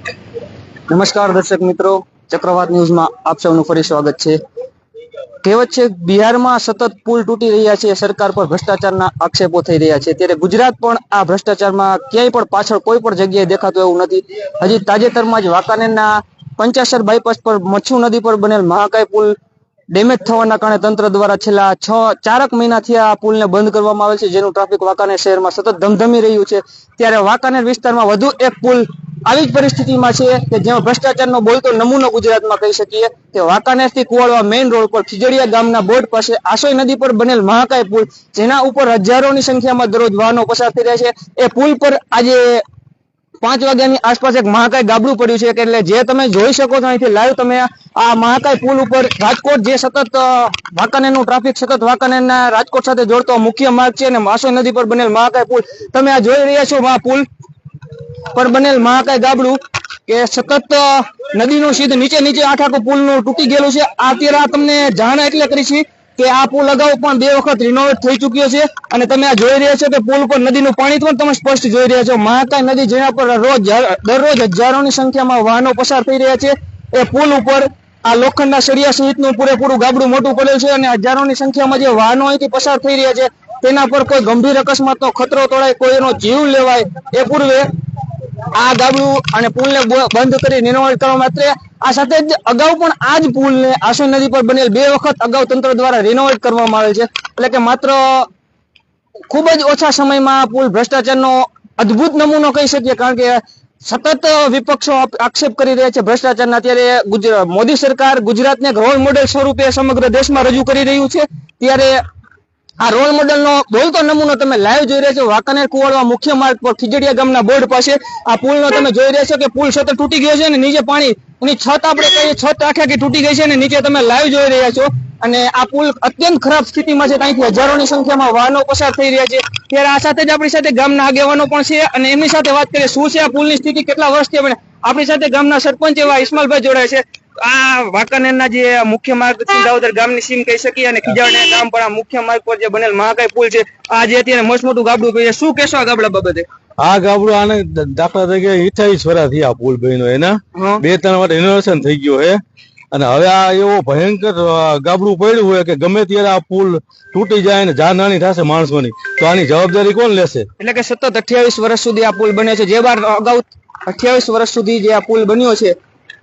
નમસ્કાર દર્શક મિત્રો, ચક્રવાત ન્યૂઝમાં આપ સૌનું ફરી સ્વાગત છે. કહેવત છે, બિહારમાં સતત પુલ તૂટી રહ્યા છે, સરકાર પર ભ્રષ્ટાચારના આક્ષેપો થઈ રહ્યા છે. ત્યારે ગુજરાત પણ આ ભ્રષ્ટાચારમાં ક્યાંય પણ પાછળ કોઈ પણ જગ્યાએ દેખાતું એવું નથી. હજી તાજેતરમાં જ વાંકાનેરના પંચાસર બાયપાસ પર મચ્છુ નદી પર બનેલ મહાકાય પુલ ડેમેજ થવાના કારણે તંત્ર દ્વારા છેલ્લા છ, ચારક મહિનાથી આ પુલને બંધ કરવામાં આવેલ છે, જેનું ટ્રાફિક વાંકાનેર શહેરમાં સતત ધમધમી રહ્યું છે. ત્યારે વાંકાનેર વિસ્તારમાં વધુ એક પુલ આવી જ પરિસ્થિતિમાં છે કે જેમાં ભ્રષ્ટાચારનો બોલતો નમૂનો ગુજરાતમાં કહી શકીએ કે વાંકાનેરથી કુવાડવા મેઇન રોડ પર ખીજડીયા ગામના બોર્ડ પાસે આસોઈ નદી પર બનેલ મહાકાય પુલ, જેના ઉપર હજારોની સંખ્યામાં દરરોજ વાહનો પસાર થઈ રહ્યા છે. એ પુલ પર આજે પાંચ વાગ્યાની આસપાસ એક મહાકાય ગાબડું પડ્યું છે કે એટલે જે તમે જોઈ શકો છો અહીંથી લાઈવ તમે આ મહાકાય પુલ ઉપર રાજકોટ જે સતત વાંકાનેરનું ટ્રાફિક સતત વાંકાનેરના રાજકોટ સાથે જોડતો મુખ્ય માર્ગ છે, અને માસો નદી પર બનેલ મહાકાય પુલ. તમે આ જોઈ રહ્યા છો આ પુલ? પર બનેલ મહાકાય ગાબડું કે સતત નદીનું સીધ નીચે નીચે આઠ આખું પુલનું તૂટી ગયેલું છે. અત્યારે આ તમને જાણ એટલે કરી છે કે આ પુલ અગાઉ પણ બે વખત રિનોવેટ થઈ ચુક્યો છે. અને તમે આ જોઈ રહ્યા છો કે પુલ પર નદીનું પાણી પણ તમે સ્પષ્ટ જોઈ રહ્યા છો. મહાકાય નદી જેના પર રોજ, દરરોજ હજારોની સંખ્યામાં વાહનો પસાર થઈ રહ્યા છે. એ પુલ ઉપર આ લોખંડના સળિયા સહિતનું પૂરેપૂરું ગાબડું મોટું પડેલ છે અને હજારોની સંખ્યામાં જે વાહનો અહીંથી પસાર થઈ રહ્યા છે, તેના પર કોઈ ગંભીર અકસ્માતનો ખતરો તોડાય કોઈનો જીવ લેવાય, એ પૂર્વે આ ગાબડું અને પુલને બંધ કરી નિર્માણ કરવા માત્ર આ સાથે જ અગાઉ પણ આ જ પુલને આસો નદી પર બનેલ બે વખત અગાઉ તંત્ર દ્વારા રિનોવેટ કરવામાં આવેલ છે. એટલે કે માત્ર ખૂબ જ ઓછા સમયમાં પુલ ભ્રષ્ટાચારનો અદ્ભુત નમૂનો કહી શકીએ, કારણ કે સતત વિપક્ષો આક્ષેપ કરી રહ્યા છે ભ્રષ્ટાચારના. અત્યારે મોદી સરકાર ગુજરાતને રોલ મોડેલ સ્વરૂપે સમગ્ર દેશમાં રજૂ કરી રહ્યું છે. ત્યારે આ રોલ મોડેલનો બોલતો નમૂનો તમે લાઈવ જોઈ રહ્યા છો. વાંકાનેર કુવાડવા મુખ્ય માર્ગ પર ખીજડીયા ગામના બોર્ડ પાસે આ પુલનો તમે જોઈ રહ્યા છો કે પુલ સતત તૂટી ગયો છે અને નીચે પાણી, એની છત આપણે કહીએ છત આખી આખી તૂટી ગઈ છે અને નીચે તમે લાઈવ જોઈ રહ્યા છો. અને આ પુલ અત્યંત ખરાબ સ્થિતિમાં છે ત્યાંથી હજારોની સંખ્યામાં વાહનો પસાર થઈ રહ્યા છે. ત્યારે આ સાથે જ આપણી સાથે ગામના આગેવાનો પણ છે અને એમની સાથે વાત કરીએ, શું છે આ પુલની સ્થિતિ, કેટલા વર્ષથી આપણે આપણી સાથે ગામના સરપંચ એવા ઇસ્માલભાઈ જોડાય છે. આ વાંકાનેરના જે મુખ્ય માર્ગ સિંધાવદર ગામની સીમ કહી શકીએ અને ખીજાવડા ગામ પણ આ મુખ્ય માર્ગ પર જે બનેલ મહાકાય પુલ છે આ જે અત્યારે મસ્ત મોટું ગાબડું કહે શું કહેશો આ ગાબડા બાબતે? આ ગાબડું આને દાખલા તરીકે અઠાવીસ વર્ષ થયા પુલ બન્યો એના બે ત્રણ વાર ઇનોવેશન થઈ ગયું છે. અને હવે આ એવો ભયંકર ગાબડું પડ્યું હોય કે ગમે ત્યારે આ પુલ તૂટી જાય ને જાનહાની થશે માણસોની તો આની જવાબદારી કોણ લેશે? એટલે કે સતત અઠ્યાવીસ વર્ષ સુધી આ પુલ બન્યો છે. જે બાર અગાઉ અઠ્યાવીસ વર્ષ સુધી જે આ પુલ બન્યો છે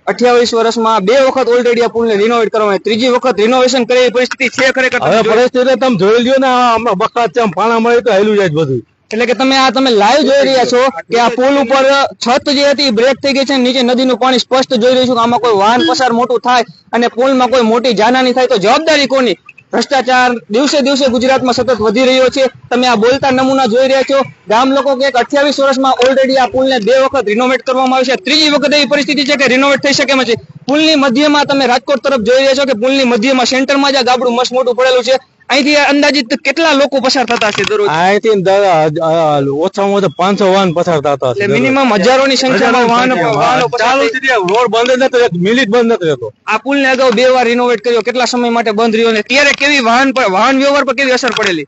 અઠ્યાવીસ વર્ષમાં બે વખત ઓલરેડી આ પુલને રિનોવેટ કરવામાં ત્રીજી વખત રિનોવેશન કરેલી પરિસ્થિતિ છે ખરેખર હવે પરિસ્થિતિ તમે જોઈ લ્યો ને બકાત છે પાણા મળે તો હેલું જાય બધું. એટલે કે તમે આ તમે લાઈવ જોઈ રહ્યા છો કે આ પુલ ઉપર છત જે હતી બ્રેક થઈ ગઈ છે નીચે નદીનું પાણી સ્પષ્ટ જોઈ રહ્યું છું કે આમાં કોઈ વાહન પસાર મોટું થાય અને પુલમાં કોઈ મોટી જાનહાની થાય તો જવાબદારી કોની? ભ્રષ્ટાચાર દિવસે દિવસે ગુજરાતમાં સતત વધી રહ્યો છે. તમે આ બોલતા નમૂના જોઈ રહ્યા છો. ગામ લોકો કે અઠ્યાવીસ વર્ષમાં ઓલરેડી આ પુલને બે વખત રિનોવેટ કરવામાં આવ્યો છે. ત્રીજી વખત એવી પરિસ્થિતિ છે કે રિનોવેટ થઈ શકે એમ છે. પુલની મધ્યમાં તમે રાજકોટ તરફ જોઈ રહ્યા છો કે પુલની મધ્યમાં સેન્ટરમાં જ આ ગાબડું મસ્ત મોટું પડેલું છે. અહીંથી અંદાજિત કેટલા લોકો પસાર થતા છે દરરોજ? અહીંથી ને ઓછામાં ઓછા પાંચસો વાહન પસાર થતા એટલે મિનિમમ હજારોની સંખ્યામાં વાહનો વાહનો ચાલુ છે. રોડ બંધ નતો રહેતો મિનિટ બંધ નથી રહેતો. આ પુલને અગાઉ બે વાર રિનોવેટ કર્યો કેટલા સમય માટે બંધ રહ્યો ને ત્યારે કેવી વાહન પર વાહન વ્યવહાર પર કેવી અસર પડેલી?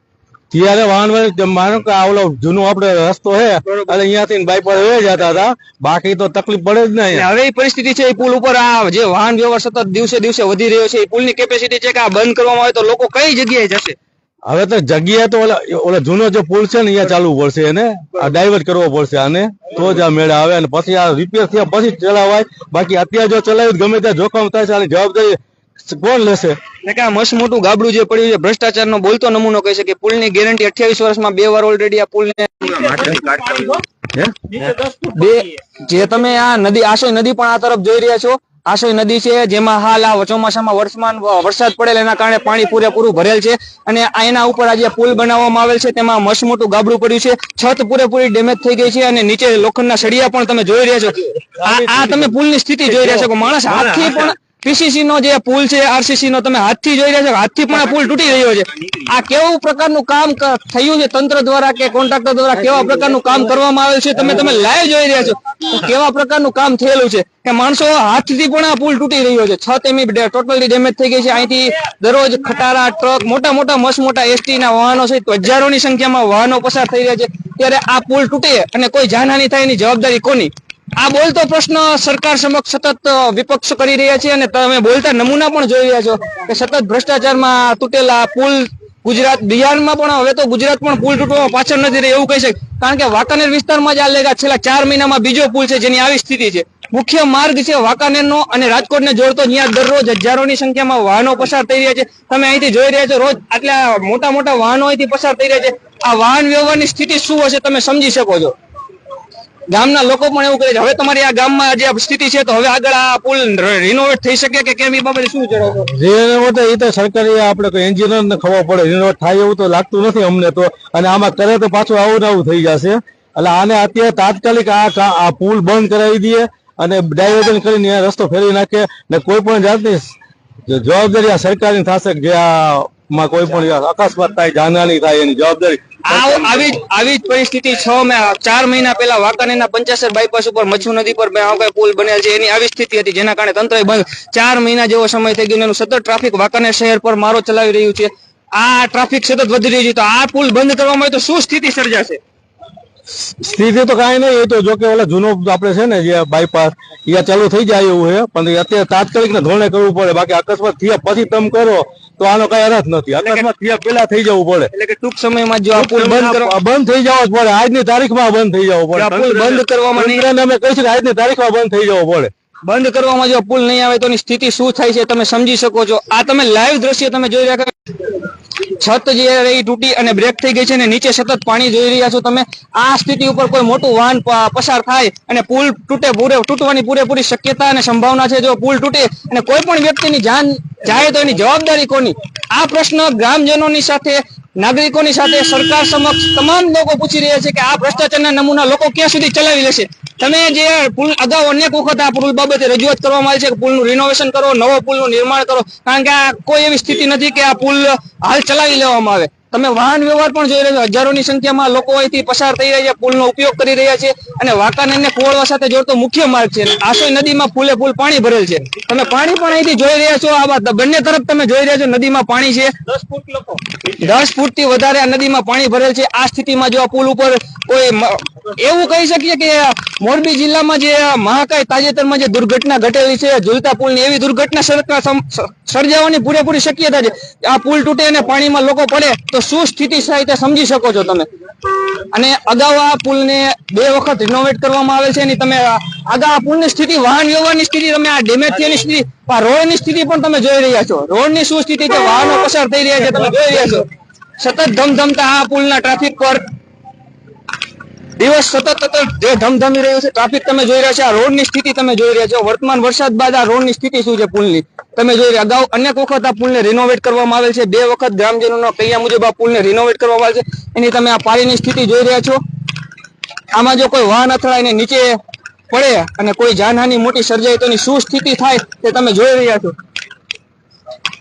ત્યારે વાહન માનો કે આવલો જૂનો આપડે રસ્તો હે અને અહીંયાથી બાઈપાસ વહી જતા હતા. બાકી તો તકલીફ પડે જ નહીં હવે એ પરિસ્થિતિ છે એ પુલ ઉપર આ જે વાહન વ્યવહાર સતત દિવસે દિવસે વધી રહ્યો છે એ પુલની કેપેસિટી છે કે આ બંધ કરવામાં આવે તો લોકો કઈ જગ્યાએ જશે? હવે તો જગ્યાએ તો ઓલા ઓલા જૂનો જે પુલ છે ને અહીંયા ચાલવું પડશે એને. આ ડાયવર્ટ કરવો પડશે આને. તો જ આ મેળા આવે અને પછી આ રિપેર થયા પછી ચલાવાય. બાકી અત્યારે જો ચલાવ્યું ગમે ત્યાં જોખમ થાય છે આની જવાબદારી કોણ લેશે? એટલે કે આ મસ્ત મોટું ગાબડું જે પડ્યું છે ભ્રષ્ટાચારનો બોલતો નમૂનો કહી શકે પુલની ગેરંટી અઠ્યાવીસ વર્ષમાં બે વાર ઓલરેડી આ પુલને બે જે તમે આ નદી આશોય નદી પણ આ તરફ જોઈ રહ્યા છો આશોય નદી છે જેમાં હાલ આ ચોમાસામાં વર્ષમાન વરસાદ પડેલ એના કારણે પાણી પૂરેપૂરું ભરેલ છે. અને આ એના ઉપર આજે પુલ બનાવવામાં આવેલ છે તેમાં મસ્ત મોટું ગાબડું પડ્યું છે. છત પૂરેપૂરી ડેમેજ થઈ ગઈ છે અને નીચે લોખંડના સળિયા પણ તમે જોઈ રહ્યા છો. આ આ તમે પુલની સ્થિતિ જોઈ રહ્યા છો માણસ હાથથી પણ પીસીસી નો જે પુલ છે આરસીસી નો તમે હાથથી જોઈ રહ્યા છો, હાથથી પણ આ પુલ તૂટી રહ્યો છે. આ કેવું પ્રકારનું કામ થયું છે તંત્ર દ્વારા કે કોન્ટ્રાક્ટર દ્વારા? કેવા પ્રકારનું કામ કરવામાં આવેલ છે? તમે તમે લાઈવ જોઈ રહ્યા છો. કેવા પ્રકારનું કામ થયેલું છે? કે માણસો હાથથી પણ આ પુલ તૂટી રહ્યો છે. છત એમની ટોટલી ડેમેજ થઈ ગઈ છે. અહીંથી દરરોજ ખટારા, ટ્રક, મોટા મોટા મસ્ત મોટા એસટી ના વાહનો છે. તો હજારોની સંખ્યામાં વાહનો પસાર થઈ રહ્યા છે. ત્યારે આ પુલ તૂટે અને કોઈ જાનહાની થાય એની જવાબદારી કોની? આ બોલતો પ્રશ્ન સરકાર સમક્ષ સતત વિપક્ષ કરી રહ્યા છે અને તમે બોલતા નમૂના પણ જોઈ રહ્યા છો કે સતત ભ્રષ્ટાચારમાં તૂટેલા પુલ ગુજરાત બિહારમાં પણ, હવે તો ગુજરાત પણ પુલ તૂટવામાં પાછળ નથી રહી એવું કહી શકે કારણ કે વાંકાનેર વિસ્તારમાં જ આ લેગા છેલ્લા ચાર મહિનામાં બીજો પુલ છે જેની આવી સ્થિતિ છે. મુખ્ય માર્ગ છે વાંકાનેરનો અને રાજકોટને જોડતો ત્યાં દરરોજ હજારોની સંખ્યામાં વાહનો પસાર થઈ રહ્યા છે. તમે અહીંથી જોઈ રહ્યા છો, રોજ આટલા મોટા મોટા વાહનો અહીંથી પસાર થઈ રહ્યા છે. આ વાહન વ્યવહારની સ્થિતિ શું હશે તમે સમજી શકો છો? ગામના લોકો પણ એવું કહે છે, હવે તમારી આ ગામમાં જે સ્થિતિ છે, તો હવે આગળ આ પુલ રિનોવેટ થઈ શકે કે કેમ? એ બાબતે શું જણાવો રિનોવેટ એ તો સરકારી આપણે કોઈ એન્જિનિયર ને ખબર પડે. રિનોવેટ થાય એવું તો લાગતું નથી અમને તો. અને આમાં કરે તો પાછું આવું આવું થઈ જશે. એટલે આને અત્યારે તાત્કાલિક આ આ પુલ બંધ કરાવી દઈએ અને ડાયવર્ઝન કરીને રસ્તો ફેરવી નાખે. ને કોઈ પણ જાતની જવાબદારી આ સરકારની થશે કે જે આ કોઈ પણ અકસ્માત થાય, જાનહાની થાય, એની જવાબદારી આવી આવી ચાર મહિના પહેલા વાંકાનેરના પંચાસર બાયપાસ ઉપર મચ્છુ નદી પર બે પુલ બનેલ છે. એની આવી સ્થિતિ હતી, જેના કારણે તંત્ર બંધ ચાર મહિના જેવો સમય થઈ ગયો એનું સતત ટ્રાફિક વાંકાનેર શહેર પર મારો ચલાવી રહ્યું છે. આ ટ્રાફિક સતત વધી રહ્યું છે. તો આ પુલ બંધ કરવામાં આવે તો શું સ્થિતિ સર્જાશે? સ્થિતિ તો કાંઈ નહીં એ તો જો કે ઓલા જૂનો આપણે છે ને જે બાયપાસ એ ચાલુ થઈ જાય એવું છે. પણ અત્યારે તાત્કાલિક ને ધોરણે કરવું પડે. બાકી અકસ્માત થયા પછી તમે કરો તો આનો કઈ અર્થ નથી. અકસ્માત થયા પેલા થઈ જવું પડે. એટલે કે ટૂંક સમયમાં જો આ પુલ બંધ કરવા બંધ થઈ જવો જ પડે. આજની તારીખમાં બંધ થઈ જવો પડે. બંધ કરવામાં અમે કહીશું આજની તારીખમાં બંધ થઈ જવો પડે. બંધ કરવામાં જો પુલ નહીં આવે તો સ્થિતિ શું થાય છે તમે સમજી શકો છો. આ તમે લાઈવ દ્રશ્ય તમે જોઈ રહ્યા છત જે રહી તૂટી અને બ્રેક થઈ ગઈ છે અને નીચે સતત પાણી જોઈ રહ્યા છો તમે. આ સ્થિતિ ઉપર કોઈ મોટું વાહન પસાર થાય અને પુલ તૂટે પૂરે, તૂટવાની પૂરેપૂરી શક્યતા અને સંભાવના છે. જો પુલ તૂટે અને કોઈ પણ વ્યક્તિની જાન જાય તો એની જવાબદારી કોની? આ પ્રશ્ન ગ્રામજનોની સાથે, નાગરિકોની સાથે સરકાર સમક્ષ તમામ લોકો પૂછી રહ્યા છે કે આ ભ્રષ્ટાચારના નમૂના લોકો ક્યાં સુધી ચલાવી લેશે? તમે જે પુલ અગાઉ અનેક વખત આ પુલ બાબતે રજૂઆત કરવામાં આવી છે કે પુલનું રિનોવેશન કરો, નવો પુલનું નિર્માણ કરો, કારણ કે આ કોઈ એવી સ્થિતિ નથી કે આ પુલ હાલ ચલાવી લેવામાં આવે. તમે વાહન વ્યવહાર પણ જોઈ રહ્યા છો. હજારોની સંખ્યામાં લોકો અહીંથી પસાર થઈ રહ્યા છે પુલનો ઉપયોગ કરી રહ્યા છે અને વાંકાનેરને કુવાડવા સાથે જોડતો મુખ્ય માર્ગ છે. આસોઈ નદીમાં ફૂલે ફૂલ પાણી ભરેલ છે. તમે પાણી પણ અહીંથી જોઈ રહ્યા છો. આ બંને તરફ તમે જોઈ રહ્યા છો. નદીમાં પાણી છે. દસ ફૂટ લોકો. દસ ફૂટથી વધારે આ નદીમાં પાણી ભરેલ છે. આ સ્થિતિમાં જો આ પુલ ઉપર કોઈ એવું કહી શકીએ કે મોરબી જિલ્લામાં જે મહાકાય તાજેતરમાં જે દુર્ઘટના ઘટેલી છે ઝુલતા પુલની એવી દુર્ઘટના સર્જાવાની પૂરેપૂરી શક્યતા છે. આ પુલ તૂટે અને પાણીમાં લોકો પડે તો શું સ્થિતિ થાય તે સમજી શકો છો તમે. અને અગાઉ આ પુલને બે વખત રિનોવેટ કરવામાં આવેલ છે એની તમે અગાઉ આ પુલની સ્થિતિ, વાહન વ્યવહારની સ્થિતિ, તમે આ ડેમેજ થયેલી સ્થિતિ, આ રોડની સ્થિતિ પણ તમે જોઈ રહ્યા છો. રોડની શું સ્થિતિ છે? વાહનો પસાર થઈ રહ્યા છે, તમે જોઈ રહ્યા છો. સતત ધમધમતા આ પુલના ટ્રાફિક પર. દિવસ સતત સતત જે ધમધમી રહ્યું છે ટ્રાફિક તમે જોઈ રહ્યા છો, આ રોડની સ્થિતિ તમે જોઈ રહ્યા છો. વર્તમાન વરસાદ બાદ આ રોડની સ્થિતિ શું છે પુલની? તમે જોઈ રહ્યા, અગાઉ અનેક વખત આ પુલને રિનોવેટ કરવામાં આવેલ છે. બે વખત ગ્રામજનોના કહ્યા મુજબ આ પુલને રિનોવેટ કરવામાં આવેલ છે. એની તમે આ પાણીની સ્થિતિ જોઈ રહ્યા છો. આમાં જો કોઈ વાહન અથડાઈને નીચે પડે અને કોઈ જાનહાની મોટી સર્જાય, તો એની શું સ્થિતિ થાય તે તમે જોઈ રહ્યા છો.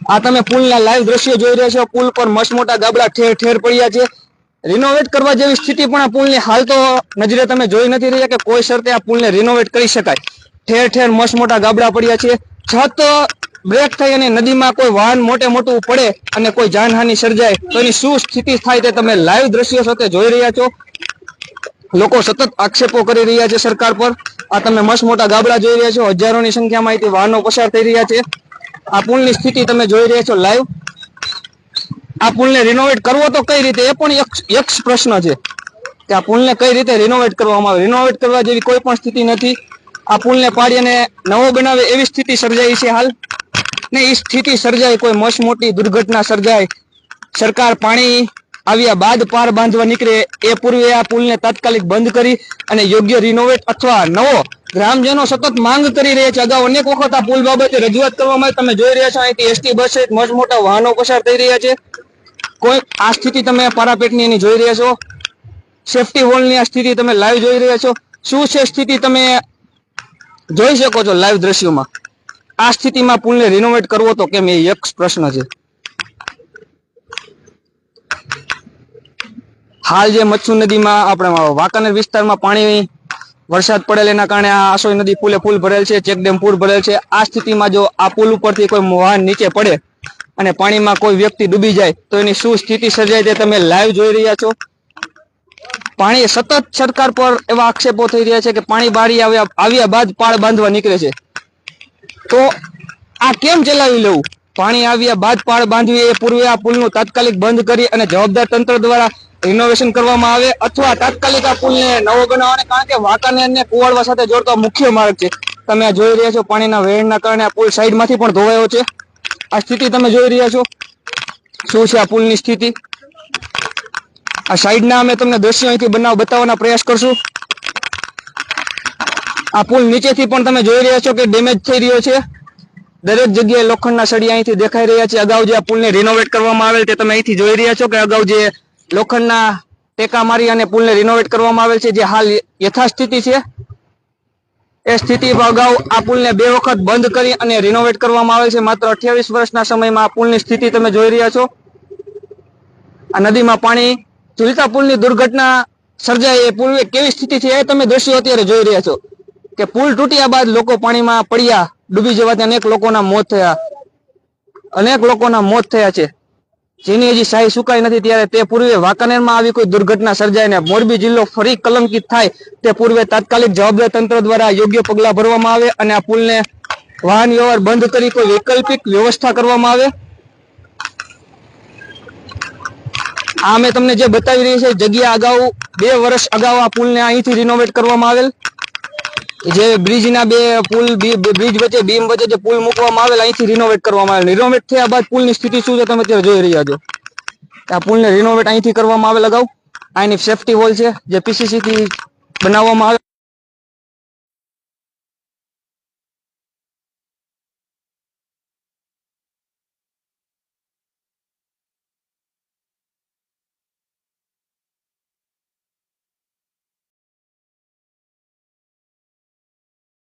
આ તમે પુલના લાઈવ દ્રશ્યો જોઈ રહ્યા છો. પુલ પર મસ્ત મોટા ગાબડા ઠેર ઠેર પડ્યા છે. રિનોવેટ કરવા જેવી સ્થિતિ પણ આ પુલની હાલ તો નજરે તમે જોઈ નથી રહ્યા કે કોઈ શરતે આ પુલને રિનોવેટ કરી શકાય. ઠેર ઠેર મસ્ત મોટા ગાબડા પડ્યા છે. છત બ્રેક થઈ અને નદીમાં કોઈ વાહન મોટે મોટું પડે અને કોઈ જાનહાની સર્જાય, તો એની શું સ્થિતિ થાય તે તમે લાઈવ દ્રશ્યો સાથે જોઈ રહ્યા છો. લોકો સતત આક્ષેપો કરી રહ્યા છે સરકાર પર. આ તમે મસ્ત મોટા ગાબડા જોઈ રહ્યા છો. હજારોની સંખ્યામાં વાહનો પસાર થઈ રહ્યા છે. આ પુલની સ્થિતિ તમે જોઈ રહ્યા છો લાઈવ આ પુલને રિનોવેટ કરવો તો કઈ રીતે? એ પણ એક પ્રશ્ન છે કે આ પુલને કઈ રીતે રિનોવેટ કરવામાં આવે? રિનોવેટ કરવા જેવી કોઈ પણ સ્થિતિ નથી. આ પુલને પાડી અને નવો બનાવે એવી સ્થિતિ સર્જાઈ છે હાલ. ને એ સ્થિતિ સર્જાય, કોઈ મોસ મોટી દુર્ઘટના સર્જાય, સરકાર પાણી આવ્યા બાદ પાર બાંધવા નીકળે, એ પૂર્વે આ પુલને તાત્કાલિક બંધ કરી અને યોગ્ય રિનોવેટ અથવા નવો ગ્રામજનો સતત માંગ કરી રહ્યા છે. અગાઉ અનેક વખત આ પુલ બાબતે રજૂઆત કરવામાં તમે જોઈ રહ્યા છો અહીંથી એસટી બસ સહિત મસ્ત મોટા વાહનો પસાર થઈ રહ્યા છે. કોઈ આ સ્થિતિ તમે પારાપેટની એની જોઈ રહ્યા છો? સેફટી હોલની આ સ્થિતિ તમે લાઈવ જોઈ રહ્યા છો. શું છે સ્થિતિ તમે જોઈ શકો છો લાઈવ દ્રશ્યોમાં? આ સ્થિતિમાં પુલને રિનોવેટ કરવો તો કેમ એ એક પ્રશ્ન છે. હાલ જે મચ્છુ નદીમાં આપણે વાંકાનેર વિસ્તારમાં પાણી વરસાદ પડેલ એના કારણે આ આસોઈ નદી પુલે પુલ ભરેલ છે ચેક ડેમ પુલ ભરેલ છે. આ સ્થિતિમાં જો આ પુલ ઉપરથી કોઈ વાહન નીચે પડે અને પાણીમાં કોઈ વ્યક્તિ ડૂબી જાય, તો એની શું સ્થિતિ સર્જાય તે તમે લાઈવ જોઈ રહ્યા છો. પાણી સતત સરકાર પર એવા આક્ષેપો થઈ રહ્યા છે કે પાણી બારી આવ્યા આવ્યા બાદ પાળ બાંધવા નીકળે છે. તો આ કેમ ચલાવી લેવું પાણી આવ્યા બાદ પાળ બાંધવી એ પૂર્વે આ પુલનું તાત્કાલિક બંધ કરી અને જવાબદાર તંત્ર દ્વારા રિનોવેશન કરવામાં આવે અથવા તાત્કાલિક આ પુલને નવો બનાવવાને કારણ કે વાંકાનેરને કુવાડવા સાથે જોડતો મુખ્ય માર્ગ છે. તમે આ જોઈ રહ્યા છો પાણીના વહેણના કારણે આ પુલ સાઈડમાંથી પણ ધોવાયો છે. આ સ્થિતિ તમે જોઈ રહ્યા છો. શું છે આ પુલની સ્થિતિ? આ સાઈડના અમે તમને દ્રશ્યો અહીંથી બનાવ બતાવવાના પ્રયાસ કરશું. આ પુલ નીચેથી પણ તમે જોઈ રહ્યા છો કે ડેમેજ થઈ રહ્યો છે. દરેક જગ્યાએ લોખંડના સળિયા અહીંથી દેખાઈ રહ્યા છે. અગાઉ જે આ પુલને રિનોવેટ કરવામાં આવેલ તે તમે અહીંથી જોઈ રહ્યા છો કે અગાઉ જે લોખંડના ટેકા મારી અને પુલને રિનોવેટ કરવામાં આવેલ છે, જે હાલ યથાસ્થિતિ છે. એ સ્થિતિ અગાઉ આ પુલને બે વખત બંધ કરી અને રિનોવેટ કરવામાં આવેલ છે. માત્ર અઠ્યાવીસ વર્ષના સમયમાં આ પુલની સ્થિતિ તમે જોઈ રહ્યા છો. આ નદીમાં પાણી ઝુલતા પુલની દુર્ઘટના સર્જાય એ પૂર્વે કેવી સ્થિતિ છે એ તમે દ્રશ્યો અત્યારે જોઈ રહ્યા છો. કે પુલ તૂટ્યા બાદ લોકો પાણીમાં પડ્યા, ડૂબી જવાથી અનેક લોકોના મોત થયા. અનેક લોકોના મોત થયા છે. જેની હજી શાહી સુકાઈ નથી ત્યારે તે પૂર્વે વાંકાનેરમાં આવી કોઈ દુર્ઘટના સર્જાય ને મોરબી જિલ્લો ફરી કલંકિત થાય તે પૂર્વે તાત્કાલિક જવાબદાર તંત્ર દ્વારા યોગ્ય પગલાં ભરવામાં આવે અને આ પુલને વાહન વ્યવહાર બંધ કરી કોઈ વૈકલ્પિક વ્યવસ્થા કરવામાં આવે? આ મેં તમને જે બતાવી રહી છે, જગ્યા અગાઉ બે વર્ષ અગાઉ આ પુલને અહીંથી રિનોવેટ કરવામાં આવેલ. જે બ્રિજના બે પુલ બ્રિજ વચ્ચે બીમ વચ્ચે જે પુલ મૂકવામાં આવેલા, અહીંથી રિનોવેટ કરવામાં આવેલ. રિનોવેટ થયા બાદ પુલની સ્થિતિ શું છે તમે અત્યારે જોઈ રહ્યા છો? આ પુલને રિનોવેટ અહીંથી કરવામાં આવેલ અગાઉ અહીંની સેફટી વોલ છે, જે પીસીસી થી બનાવવામાં આવે.